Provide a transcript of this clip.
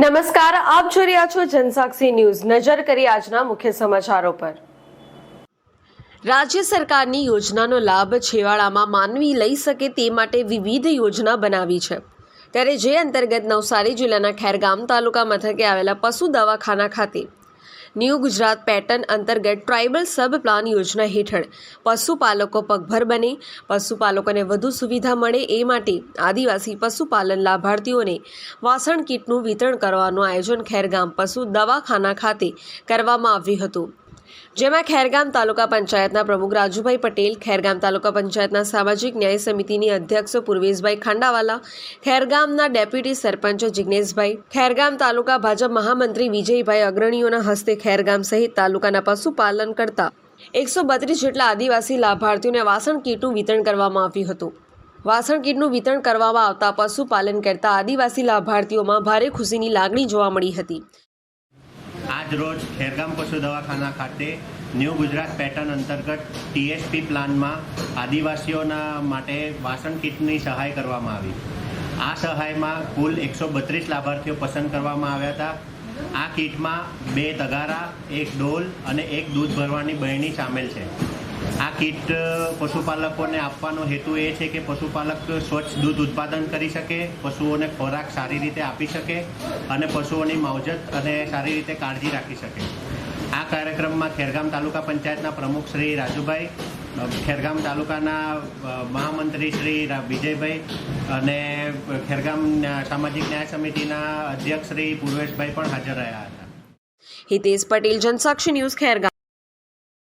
નમસ્કાર, આપ જોઈ રહ્યા છો જનસાક્ષી ન્યૂઝ. નજર કરી આજના મુખ્ય સમાચારો પર. રાજ્ય સરકારની યોજનાનો લાભ છેવાડામાં માનવી લઈ શકે તે માટે વિવિધ યોજના બનાવી છે. ત્યારે જે અંતર્ગત નવસારી જિલ્લાના ખેરગામ તાલુકા મથકે આવેલા પશુ દવાખાના ખાતે ન્યૂ ગુજરાત પેટર્ન અંતર્ગત ટ્રાઇબલ સબ પ્લાન યોજના હેઠળ પશુપાલકો પગભર બને. પશુપાલકોને વધુ સુવિધા મળે એ માટે આદિવાસી પશુપાલન લાભાર્થીઓને વાસણ કીટનું વિતરણ કરવાનું આયોજન ખેરગામ પશુ દવાખાના ખાતે કરવામાં આવ્યું હતું. જેમાં ખેરગામ તાલુકા પંચાયતના પ્રમુખ રાજુભાઈ પટેલ, ખેરગામ તાલુકા પંચાયતના સામાજિક ન્યાય સમિતિની અધ્યક્ષ પૂર્વેશભાઈ ખાંડાવાલા, ખેરગામના ડેપ્યુટી સરપંચ જિગ્નેશભાઈ, ખેરગામ તાલુકા ભાજપ મહામંત્રી વિજયભાઈ અગ્રણીઓના હસ્તે ખેરગામ સહિત તાલુકાના પશુપાલન કરતા એકસો બત્રીસ જેટલા આદિવાસી લાભાર્થીઓને વાસણ કીટનું વિતરણ કરવામાં આવ્યું હતું. વાસણ કીટનું વિતરણ કરવામાં આવતા પશુપાલન કરતા આદિવાસી લાભાર્થીઓમાં ભારે ખુશીની લાગણી જોવા મળી હતી. આજ રોજ ખેરગામ પશુ દવાખાના ખાતે ન્યૂ ગુજરાત પેટર્ન અંતર્ગત ટીએસપી પ્લાનમાં આદિવાસીઓના માટે વાસણ કીટની સહાય કરવામાં આવી. આ સહાયમાં કુલ એકસો બત્રીસ લાભાર્થીઓ પસંદ કરવામાં આવ્યા હતા. આ કીટમાં બે તગારા, એક ડોલ અને એક દૂધ ભરવાની બહેણી સામેલ છે. આ કીટ પશુપાલકોને આપવાનો હેતુ એ છે કે પશુપાલક સ્વચ્છ દૂધ ઉત્પાદન કરી શકે, પશુઓને ખોરાક સારી રીતે આપી શકે અને પશુઓની માવજત અને સારી રીતે કાળજી રાખી શકે. આ કાર્યક્રમમાં ખેરગામ તાલુકા પંચાયતના પ્રમુખ શ્રી રાજુભાઈ ખેરગામ તાલુકાના મહામંત્રી શ્રી વિજયભાઈ અને ખેરગામ સામાજિક ન્યાય સમિતિના અધ્યક્ષ શ્રી પૂર્વેશભાઈ પણ હાજર રહ્યા હતા. હિતેશ પટેલ, જનસાક્ષી ન્યૂઝ ખેરગામ.